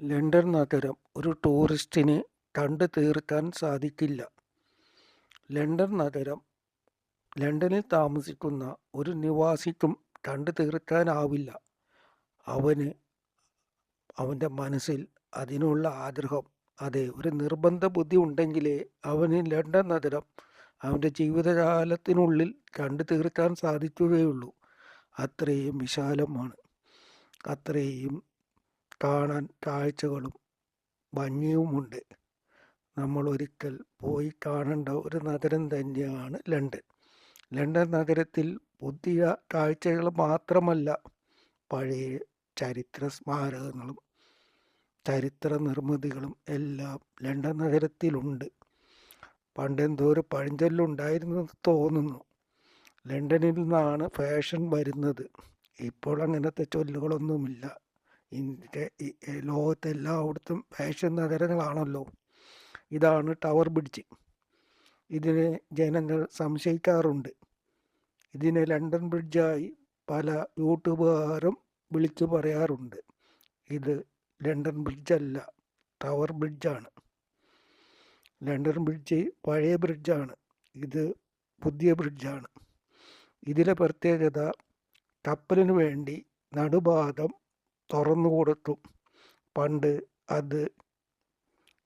London നഗരം ഒരു ടൂറിസ്റ്റിന് കണ്ടു തീർക്കാൻ സാധിക്കില്ല. ലണ്ടൻ നഗരം ലണ്ടനിൽ താമസിക്കുന്ന ഒരു നിവാസിക്കും കണ്ടു തീർക്കാനാവില്ല. അവന് അവന്റെ മനസ്സിൽ അതിനുള്ള ആഗ്രഹം അതെ ഒരു നിർബന്ധ ബുദ്ധി ഉണ്ടെങ്കിലേ അവന് ലണ്ടൻ നഗരം അവന്റെ ജീവിതകാലത്തിനുള്ളിൽ കണ്ടു തീർക്കാൻ സാധിക്കുകയുള്ളൂ. അത്രയും വിശാലമാണ്. അത്രയും കാണാൻ കാഴ്ചകളും ഭംഗിയുമുണ്ട്. നമ്മൾ ഒരിക്കൽ പോയി കാണേണ്ട ഒരു നഗരം തന്നെയാണ് ലണ്ടൻ. ലണ്ടൻ നഗരത്തിൽ പുതിയ കാഴ്ചകൾ മാത്രമല്ല പഴയ ചരിത്ര സ്മാരകങ്ങളും ചരിത്ര നിർമ്മിതികളും എല്ലാം ലണ്ടൻ നഗരത്തിലുണ്ട്. പണ്ടെന്തോ ഒരു പഴഞ്ചൊല്ലുണ്ടായിരുന്നെന്ന് തോന്നുന്നു. ലണ്ടനിൽ നിന്നാണ് ഫാഷൻ വരുന്നത്. ഇപ്പോൾ അങ്ങനത്തെ ചൊല്ലുകളൊന്നുമില്ല. ഇന്ത്യ ലോകത്തെ എല്ലായിടത്തും ഫാഷൻ നഗരങ്ങളാണല്ലോ. ഇതാണ് ടവർ ബ്രിഡ്ജ് ഇതിനെ ജനങ്ങൾ സംശയിക്കാറുണ്ട്. ഇതിനെ ലണ്ടൻ ബ്രിഡ്ജായി പല യൂട്യൂബുകാരും വിളിച്ചു പറയാറുണ്ട്. ഇത് ലണ്ടൻ ബ്രിഡ്ജല്ല ടവർ ബ്രിഡ്ജാണ് ലണ്ടൻ ബ്രിഡ്ജ് പഴയ ബ്രിഡ്ജാണ് ഇത് പുതിയ ബ്രിഡ്ജാണ് ഇതിലെ പ്രത്യേകത കപ്പലിന് വേണ്ടി നടുഭാഗം തുറന്നു കൊടുത്തു. പണ്ട് അത്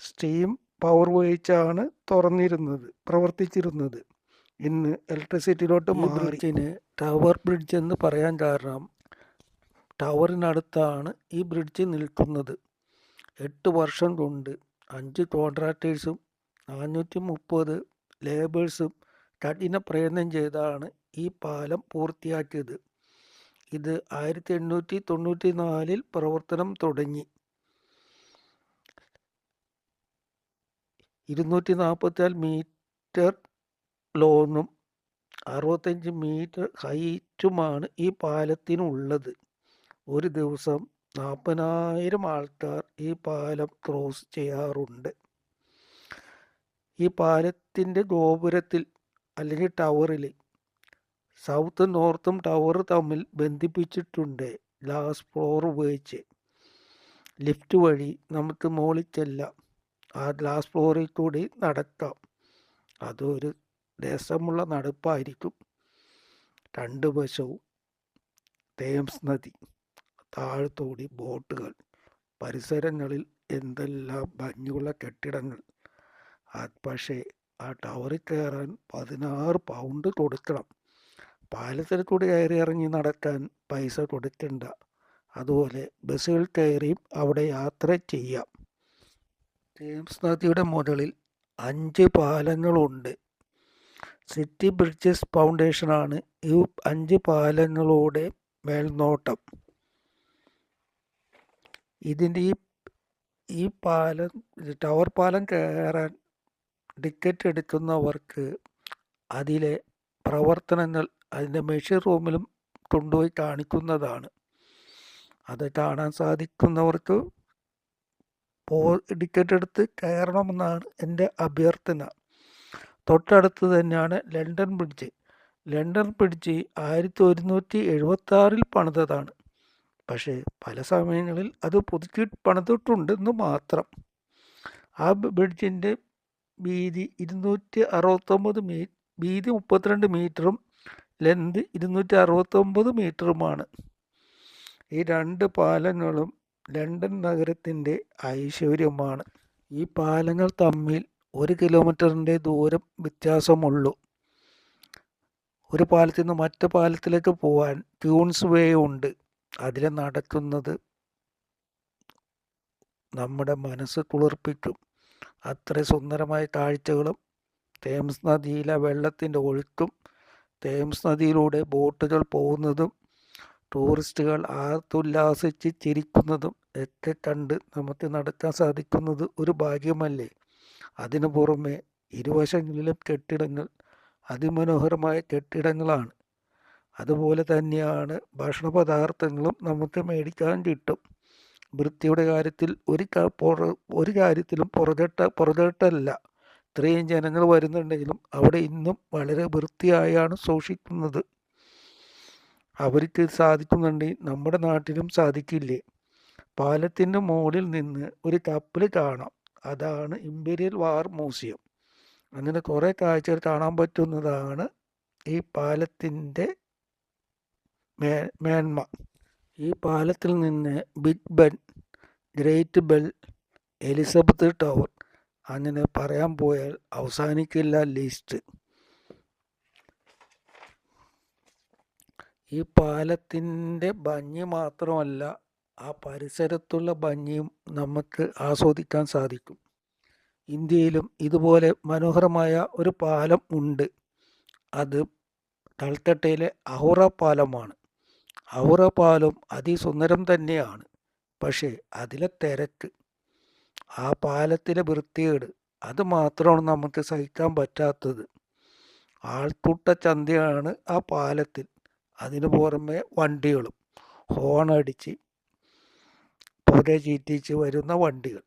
സ്റ്റീം പവർ ഉപയോഗിച്ചാണ് തുറന്നിരുന്നത് പ്രവർത്തിച്ചിരുന്നത്. ഇന്ന് ഇലക്ട്രിസിറ്റിയിലോട്ട് ബ്രിഡ്ജിന് ടവർ ബ്രിഡ്ജ് എന്ന് പറയാൻ കാരണം ടവറിനടുത്താണ് ഈ ബ്രിഡ്ജ് നിൽക്കുന്നത്. എട്ട് വർഷം കൊണ്ട് അഞ്ച് കോൺട്രാക്ടേഴ്സും നാനൂറ്റി മുപ്പത് ലേബേഴ്സും കഠിന പ്രയത്നം ചെയ്താണ് ഈ പാലം പൂർത്തിയാക്കിയത്. ഇത് ആയിരത്തി എണ്ണൂറ്റി തൊണ്ണൂറ്റി നാലിൽ പ്രവർത്തനം തുടങ്ങി ഇരുന്നൂറ്റി നാൽപ്പത്തിനാല് മീറ്റർ ലോങ്ങും അറുപത്തഞ്ച് മീറ്റർ ഹൈറ്റുമാണ് ഈ പാലത്തിനുള്ളത്. ഒരു ദിവസം നാൽപ്പതിനായിരം ആൾക്കാർ ഈ പാലം ക്രോസ് ചെയ്യാറുണ്ട്. ഈ പാലത്തിന്റെ ഗോപുരത്തിൽ അല്ലെങ്കിൽ ടവറിൽ സൗത്തും നോർത്തും ടവർ തമ്മിൽ ബന്ധിപ്പിച്ചിട്ടുണ്ട്. ലാസ്റ്റ് ഫ്ലോർ ഉപയോഗിച്ച്. ലിഫ്റ്റ് വഴി നമുക്ക് മുകളിൽ ചെല്ലാം. ആ ഗ്ലാസ് ഫ്ലോറിൽ കൂടി നടക്കാം അതൊരു രസമുള്ള നടപ്പായിരിക്കും. രണ്ട് വശവും തേംസ് നദി താഴത്തോടി ബോട്ടുകൾ പരിസരങ്ങളിൽ എന്തെല്ലാം ഭംഗിയുള്ള കെട്ടിടങ്ങൾ. പക്ഷേ ആ ടവറിൽ കയറാൻ പതിനാറ് പൗണ്ട് കൊടുക്കണം. കൂടി കയറി ഇറങ്ങി നടക്കാൻ പൈസ കൊടുക്കണ്ട. അതുപോലെ ബസ്സുകൾ കയറിയും അവിടെ യാത്ര ചെയ്യാം. തേംസ് നദിയുടെ മുകളിൽ അഞ്ച് പാലങ്ങളുണ്ട്. സിറ്റി ബ്രിഡ്ജസ് ഫൗണ്ടേഷനാണ് ഈ അഞ്ച് പാലങ്ങളുടെ മേൽനോട്ടം. ഇതിന്റെ ഈ ഈ പാലം ടവർ പാലം കയറാൻ ടിക്കറ്റ് എടുക്കുന്നവർക്ക് അതിലെ പ്രവർത്തനങ്ങൾ അതിന്റെ മെഷീൻ റൂമിലും കൊണ്ടുപോയി കാണിക്കുന്നതാണ്. അത് കാണാൻ സാധിക്കുന്നവർക്ക് പോ ടിക്കറ്റ് എടുത്ത് കയറണമെന്നാണ് എന്റെ അഭ്യർത്ഥന. തൊട്ടടുത്ത് തന്നെയാണ് ലണ്ടൻ ബ്രിഡ്ജ്. ലണ്ടൻ ബ്രിഡ്ജ് ആയിരത്തി ഒരുന്നൂറ്റി എഴുപത്തി ആറിൽ പണിതതാണ്. പക്ഷേ പല സമയങ്ങളിൽ അത് പുതുക്കി പണിതിട്ടുണ്ടെന്ന് മാത്രം. ആ ബ്രിഡ്ജിന്റെ വീതി ഇരുന്നൂറ്റി അറുപത്തൊമ്പത് മീ വീതി മുപ്പത്തിരണ്ട് മീറ്ററും ലെന്ത് ഇരുന്നൂറ്റി അറുപത്തൊമ്പത് മീറ്ററുമാണ്. ഈ രണ്ട് പാലങ്ങളും ലണ്ടൻ നഗരത്തിന്റെ ഐശ്വര്യമാണ്. ഈ പാലങ്ങൾ തമ്മിൽ ഒരു കിലോമീറ്ററിന്റെ ദൂരം വ്യത്യാസമുള്ളൂ. ഒരു പാലത്തിൽ നിന്ന് മറ്റു പാലത്തിലേക്ക് പോകാൻ ട്യൂൺസ് വേ ഉണ്ട്. അതിൽ നടക്കുന്നത് നമ്മുടെ മനസ്സ് കുളിർപ്പിക്കും. അത്ര സുന്ദരമായ കാഴ്ചകളും തേംസ് നദിയിലെ വെള്ളത്തിന്റെ ഒഴുക്കും തേംസ് നദിയിലൂടെ ബോട്ടുകൾ പോകുന്നതും ടൂറിസ്റ്റുകൾ ആർത്തുല്ലാസിച്ച് ചിരിക്കുന്നതും ഒക്കെ കണ്ട് നമുക്ക് നടക്കാൻ സാധിക്കുന്നത് ഒരു ഭാഗ്യമല്ലേ? അതിനു പുറമെ ഇരുവശങ്ങളിലും കെട്ടിടങ്ങൾ അതിമനോഹരമായ കെട്ടിടങ്ങളാണ്. അതുപോലെ തന്നെയാണ് ഭക്ഷണ പദാർത്ഥങ്ങളും നമുക്ക് മേടിക്കാൻ കിട്ടും. വൃത്തിയുടെ കാര്യത്തിൽ ഒരു ഒരു കാര്യത്തിലും പുറകെട്ട പുറകെട്ടല്ല. ഇത്രയും ജനങ്ങൾ വരുന്നുണ്ടെങ്കിലും അവിടെ ഇന്നും വളരെ വൃത്തിയായാണ് സൂക്ഷിക്കുന്നത് അവർക്ക് സാധിക്കുന്നുണ്ടെങ്കിൽ നമ്മുടെ നാട്ടിലും സാധിക്കില്ലേ? പാലത്തിന്റെ മുകളിൽ നിന്ന് ഒരു കപ്പൽ കാണാം. അതാണ് ഇമ്പീരിയൽ വാർ മ്യൂസിയം. അങ്ങനെ കുറേ കാഴ്ചകൾ കാണാൻ പറ്റുന്നതാണ് ഈ പാലത്തിന്റെ മേ മേന്മ. ഈ പാലത്തിൽ നിന്ന് Big Ben great bell Elizabeth tower. അങ്ങനെ പറയാൻ പോയാൽ അവസാനിക്കില്ല ലിസ്റ്റ് ഈ പാലത്തിന്റെ ഭംഗി മാത്രമല്ല ആ പരിസരത്തുള്ള ഭംഗിയും നമുക്ക് ആസ്വദിക്കാൻ സാധിക്കും. ഇന്ത്യയിലും ഇതുപോലെ മനോഹരമായ ഒരു പാലം ഉണ്ട്. അത് കൽത്തട്ടയിലെ അഹുറ പാലമാണ്. അഹുറ പാലം അതിസുന്ദരം തന്നെയാണ്. പക്ഷേ അതിലെ തിരക്ക് ആ പാലത്തിലെ വൃത്തികേട്. അത് മാത്രമാണ് നമുക്ക് സഹിക്കാൻ പറ്റാത്തത്. ആൾക്കൂട്ട ചന്തയാണ് ആ പാലത്തിൽ. അതിനു പുറമെ വണ്ടികളും. ഹോണടിച്ച് പുര ചീറ്റിച്ച് വരുന്ന വണ്ടികൾ.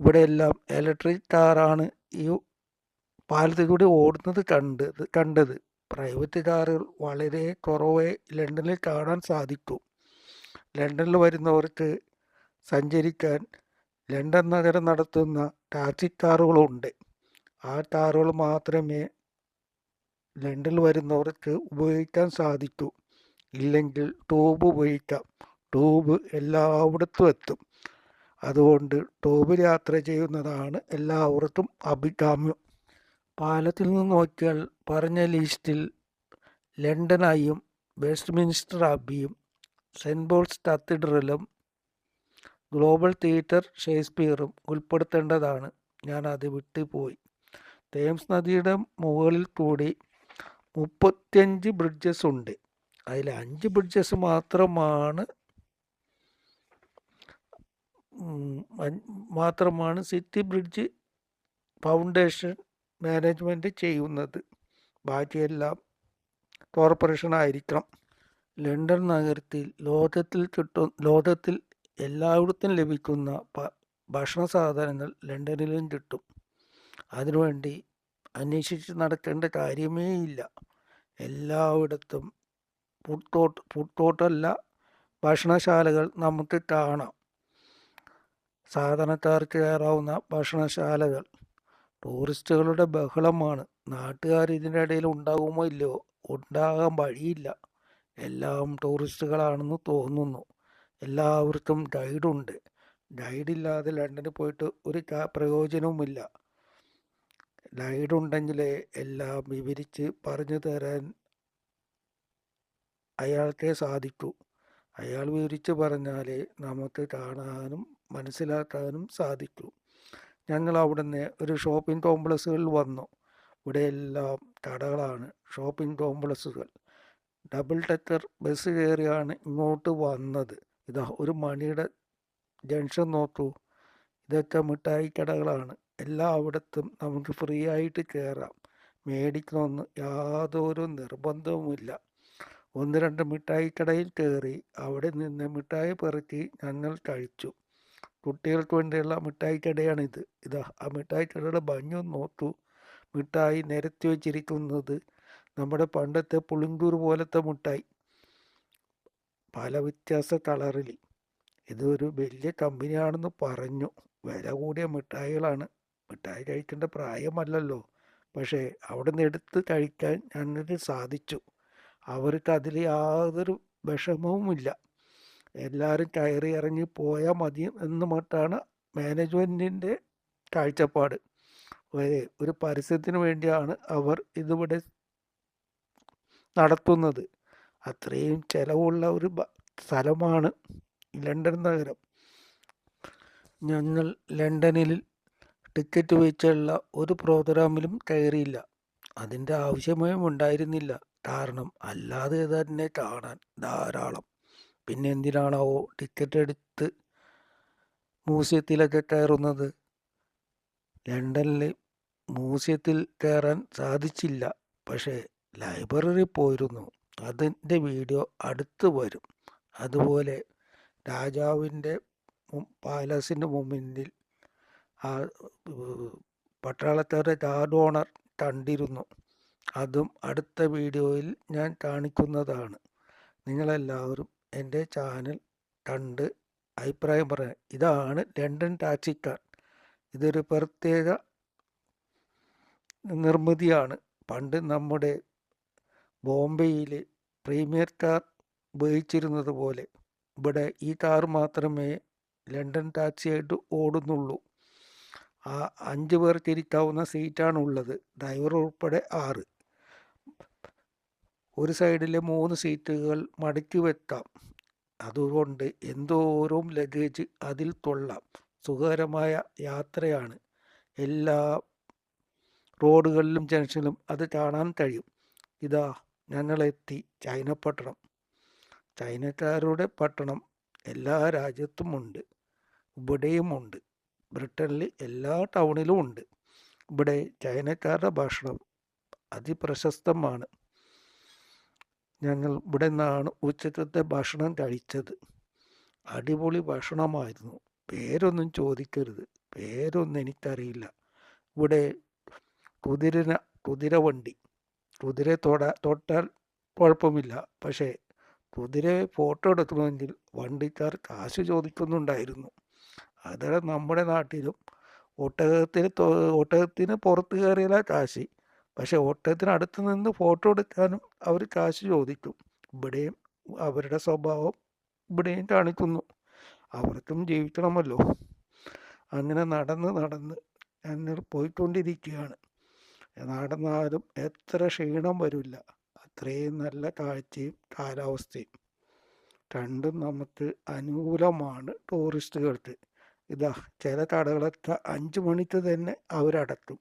ഇവിടെ എല്ലാം ഇലക്ട്രിക് കാറാണ് ഈ പാലത്തിൽ കൂടി ഓടുന്നത് കണ്ടത്. കണ്ടത് പ്രൈവറ്റ് കാറുകൾ വളരെ കുറവേ ലണ്ടനിൽ കാണാൻ സാധിക്കും. ലണ്ടനിൽ വരുന്നവർക്ക് സഞ്ചരിക്കാൻ ലണ്ടൻ നഗരം നടത്തുന്ന ടാക്സി കാറുകളുണ്ട് ആ കാറുകൾ മാത്രമേ ലണ്ടനിൽ വരുന്നവർക്ക് ഉപയോഗിക്കാൻ സാധിക്കൂ. ഇല്ലെങ്കിൽ ട്യൂബ് ഉപയോഗിക്കാം. ട്യൂബ് എല്ലായിടത്തും എത്തും. അതുകൊണ്ട് ട്യൂബിൽ യാത്ര ചെയ്യുന്നതാണ് എല്ലാവർക്കും അഭികാമ്യം. പാലത്തിൽ നിന്ന് നോക്കിയാൽ പറഞ്ഞ ലിസ്റ്റിൽ ലണ്ടനായും വെസ്റ്റ്മിൻസ്റ്റർ അബിയും സെന്റ് പോൾസ് കത്തീഡ്രലും ഗ്ലോബൽ തിയേറ്റർ ഷേക്സ്പിയറും ഉൾപ്പെടുത്തേണ്ടതാണ്. ഞാൻ അത് വിട്ടുപോയി. തേംസ് നദിയുടെ മുകളിൽ കൂടി മുപ്പത്തിയഞ്ച് ബ്രിഡ്ജസ് ഉണ്ട്. അതിൽ അഞ്ച് ബ്രിഡ്ജസ് മാത്രമാണ് മാത്രമാണ് സിറ്റി ബ്രിഡ്ജ് ഫൗണ്ടേഷൻ മാനേജ്മെന്റ് ചെയ്യുന്നത്. ബാക്കിയെല്ലാം കോർപ്പറേഷൻ ആയിരിക്കണം. ലണ്ടൻ നഗരത്തിൽ ലോകത്തിൽ കിട്ടും ലോകത്തിൽ എല്ലായിടത്തും ലഭിക്കുന്ന ഭക്ഷണ സാധനങ്ങൾ ലണ്ടനിലും കിട്ടും. അതിനുവേണ്ടി അന്വേഷിച്ച് നടക്കേണ്ട കാര്യമേ ഇല്ല. എല്ലായിടത്തും പുട്ടോട്ട് പുട്ടോട്ടല്ല ഭക്ഷണശാലകൾ നമുക്ക് കാണാം. സാധാരണക്കാർക്ക് കയറാവുന്ന ഭക്ഷണശാലകൾ ടൂറിസ്റ്റുകളുടെ ബഹളമാണ്. നാട്ടുകാർ ഇതിന്റെ ഇടയിൽ ഉണ്ടാകുമോ ഇല്ലയോ? ഉണ്ടാകാൻ വഴിയില്ല. എല്ലാം ടൂറിസ്റ്റുകളാണെന്ന് തോന്നുന്നു. എല്ലാവർക്കും ഗൈഡുണ്ട് ഗൈഡില്ലാതെ ലണ്ടനിൽ പോയിട്ട് ഒരു പ്രയോജനവുമില്ല. ഗൈഡുണ്ടെങ്കിലേ എല്ലാം വിവരിച്ച് പറഞ്ഞു തരാൻ അയാൾക്കേ സാധിക്കൂ. അയാൾ വിവരിച്ച് പറഞ്ഞാലേ നമുക്ക് കാണാനും മനസ്സിലാക്കാനും സാധിക്കൂ. ഞങ്ങൾ അവിടുന്ന് ഒരു ഷോപ്പിംഗ് കോംപ്ലക്സുകളിൽ വന്നു. ഇവിടെയെല്ലാം കടകളാണ് ഷോപ്പിംഗ് കോംപ്ലക്സുകൾ ഡബിൾ ടെക്കർ ബസ് കയറിയാണ് ഇങ്ങോട്ട് വന്നത്. ഇതാ ഒരു മണിയുടെ ജംഗ്ഷൻ നോക്കൂ. ഇതൊക്കെ മിഠായി കടകളാണ്. എല്ലാ അവിടത്തും നമുക്ക് ഫ്രീ ആയിട്ട് കയറാം മേടിക്കണമെന്ന് യാതൊരു നിർബന്ധവുമില്ല. ഒന്ന് രണ്ട് മിഠായി കടയിൽ കയറി അവിടെ നിന്ന് മിഠായി പെറുക്കി ഞങ്ങൾ കഴിച്ചു. കുട്ടികൾക്ക് വേണ്ടിയുള്ള മിഠായി കടയാണിത്. ഇതാ ആ മിഠായി കടയുടെ ഭംഗി നോക്കൂ. മിഠായി നിരത്തി വെച്ചിരിക്കുന്നത് നമ്മുടെ പണ്ടത്തെ പുളിങ്കൂർ പോലത്തെ മിഠായി. പല വ്യത്യാസ കളറിൽ ഇതൊരു വലിയ കമ്പനിയാണെന്ന് പറഞ്ഞു. വില കൂടിയ മിഠായികളാണ്. മിഠായി കഴിക്കേണ്ട പ്രായമല്ലല്ലോ. പക്ഷേ അവിടെ നിന്ന് എടുത്ത് കഴിക്കാൻ ഞങ്ങൾക്ക് സാധിച്ചു. അവർക്ക് അതിൽ യാതൊരു വിഷമവുമില്ല. എല്ലാവരും കയറി ഇറങ്ങി പോയാൽ മതി എന്ന് മട്ടാണ് മാനേജ്മെന്റിന്റെ കാഴ്ചപ്പാട്. ഒരു പരസ്യത്തിന് വേണ്ടിയാണ് അവർ ഇതിവിടെ നടത്തുന്നത്. അത്രയും ചിലവുള്ള ഒരു സ്ഥലമാണ് ലണ്ടൻ നഗരം. ഞങ്ങൾ ലണ്ടനിൽ ടിക്കറ്റ് വെച്ചുള്ള ഒരു പ്രോഗ്രാമിലും കയറിയില്ല. അതിന്റെ ആവശ്യമേ ഉണ്ടായിരുന്നില്ല. കാരണം അല്ലാതെ തന്നെ കാണാൻ ധാരാളം. പിന്നെ എന്തിനാണാവോ ടിക്കറ്റ് എടുത്ത് മ്യൂസിയത്തിലൊക്കെ കയറുന്നത്? ലണ്ടനിൽ മ്യൂസിയത്തിൽ കയറാൻ സാധിച്ചില്ല. പക്ഷേ ലൈബ്രറി പോയിരുന്നു. അതിന്റെ വീഡിയോ അടുത്ത് വരും. അതുപോലെ രാജാവിന്റെ പാലസിന്റെ മുമ്പിൽ ആ പട്ടാളക്കാരുടെ ഗാർഡ് ഓണർ അതും അടുത്ത വീഡിയോയിൽ ഞാൻ കാണിക്കുന്നതാണ്. നിങ്ങളെല്ലാവരും എന്റെ ചാനൽ കണ്ട് അഭിപ്രായം പറയാൻ. ഇതാണ് ലണ്ടൻ ടാക്സിക്കാർ. ഇതൊരു പ്രത്യേക നിർമ്മിതിയാണ്. പണ്ട് നമ്മുടെ ബോംബെയിൽ പ്രീമിയർ കാർ ഉപയോഗിച്ചിരുന്നത് പോലെ ഇവിടെ ഈ കാർ മാത്രമേ ലണ്ടൻ ടാക്സിയായിട്ട് ഓടുന്നുള്ളൂ. ആ അഞ്ച് പേർ ഇരിക്കാവുന്ന സീറ്റാണ് ഉള്ളത്. ഡ്രൈവർ ഉൾപ്പെടെ ആറ്. ഒരു സൈഡിലെ മൂന്ന് സീറ്റുകൾ മടക്കി വെക്കാം. അതുകൊണ്ട് എന്തോരം ലഗേജ് അതിൽ തൊള്ളാം സുഖകരമായ യാത്രയാണ്. എല്ലാ റോഡുകളിലും ജംഗ്ഷനിലും അത് കാണാൻ കഴിയും. ഇതാ ഞങ്ങളെത്തി പട്ടണം. ചൈനക്കാരുടെ പട്ടണം എല്ലാ രാജ്യത്തും ഉണ്ട് ഇവിടെയും ഉണ്ട് ബ്രിട്ടനിൽ എല്ലാ ടൗണിലും ഉണ്ട് ഇവിടെ ചൈനക്കാരുടെ ഭക്ഷണം അതിപ്രശസ്തമാണ്. ഞങ്ങൾ ഇവിടെ നിന്നാണ് ഉച്ചക്കത്തെ ഭക്ഷണം കഴിച്ചത്. അടിപൊളി ഭക്ഷണമായിരുന്നു. പേരൊന്നും ചോദിക്കരുത്. പേരൊന്നും എനിക്കറിയില്ല. ഇവിടെ കുതിരന കുതിരവണ്ടി. കുതിരയെ തൊട തൊട്ടാൽ കുഴപ്പമില്ല. പക്ഷേ കുതിരയെ ഫോട്ടോ എടുക്കണമെങ്കിൽ വണ്ടിക്കാർ കാശ് ചോദിക്കുന്നുണ്ടായിരുന്നു. അത് നമ്മുടെ നാട്ടിലും ഒട്ടകത്തിന് ഒട്ടകത്തിന് പുറത്ത് കയറിയാൽ കാശ്. പക്ഷെ ഒട്ടകത്തിന് അടുത്ത് നിന്ന് ഫോട്ടോ എടുക്കാനും അവർ കാശ് ചോദിക്കും. ഇവിടെയും അവരുടെ സ്വഭാവം ഇവിടെയും കാണിക്കുന്നു. അവർക്കും ജീവിക്കണമല്ലോ. അങ്ങനെ നടന്ന് നടന്ന് ഞങ്ങൾ പോയിക്കൊണ്ടിരിക്കുകയാണ്. നടന്നാലും എത്ര ക്ഷീണം വരില്ല. അത്രയും നല്ല കാഴ്ചയും കാലാവസ്ഥയും. രണ്ടും നമുക്ക് അനുകൂലമാണ് ടൂറിസ്റ്റുകൾക്ക്. ഇതാ ചില കടകളൊക്കെ അഞ്ച് മണിക്ക് തന്നെ അവരടക്കും.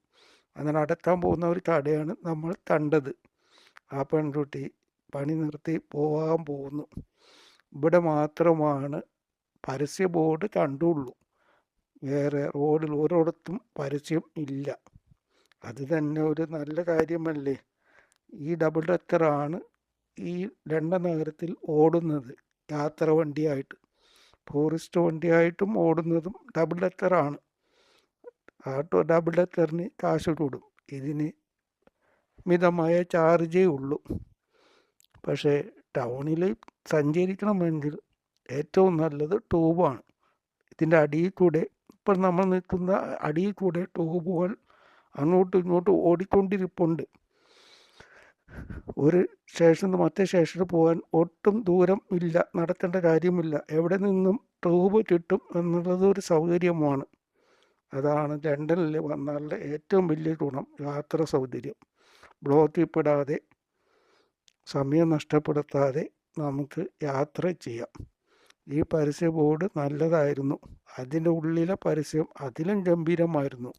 അങ്ങനെ അടക്കാൻ പോകുന്ന ഒരു കടയാണ് നമ്മൾ കണ്ടത്. ആ പെൺകുട്ടി പണി നിർത്തി പോകാൻ പോകുന്നു. ഇവിടെ മാത്രമാണ് പരസ്യ ബോർഡ് കണ്ടുള്ളൂ. വേറെ റോഡിൽ ഓരോടത്തും പരസ്യം ഇല്ല. അത് തന്നെ ഒരു നല്ല കാര്യമല്ലേ? ഈ ഡബിൾ ഡെക്കറാണ് ഈ ലണ്ടൻ നഗരത്തിൽ ഓടുന്നത്. യാത്ര വണ്ടിയായിട്ട്. ടൂറിസ്റ്റ് വണ്ടിയായിട്ടും ഓടുന്നതും ഡബിൾ ഡെക്കറാണ് ആ ഡബിൾ ഡെക്കറിന് കാശ് കൂടും. ഇതിന് മിതമായ ചാർജേ ഉള്ളൂ. പക്ഷേ ടൗണിൽ സഞ്ചരിക്കണമെങ്കിൽ ഏറ്റവും നല്ലത് ട്യൂബാണ് ഇതിന്റെ അടിയിൽ കൂടെ ഇപ്പം നമ്മൾ നിൽക്കുന്ന അടിയിൽ കൂടെ ട്യൂബുകൾ അങ്ങോട്ടും ഇങ്ങോട്ടും ഓടിക്കൊണ്ടിരിപ്പുണ്ട്. ഒരു സ്റ്റേഷനിൽ നിന്ന് മറ്റേ സ്റ്റേഷനിൽ പോകാൻ ഒട്ടും ദൂരം ഇല്ല നടക്കേണ്ട കാര്യമില്ല. എവിടെ നിന്നും ട്യൂബ് കിട്ടും എന്നുള്ളത് ഒരു സൗകര്യമാണ്. അതാണ് ലണ്ടനിൽ വന്നാലുള്ള ഏറ്റവും വലിയ ഗുണം യാത്ര സൗകര്യം. ബ്ലോക്കിൽ പെടാതെ സമയം നഷ്ടപ്പെടുത്താതെ നമുക്ക് യാത്ര ചെയ്യാം. ഈ പരസ്യ ബോർഡ് നല്ലതായിരുന്നു. അതിന്റെ ഉള്ളിലെ പരസ്യം അതിലും ഗംഭീരമായിരുന്നു.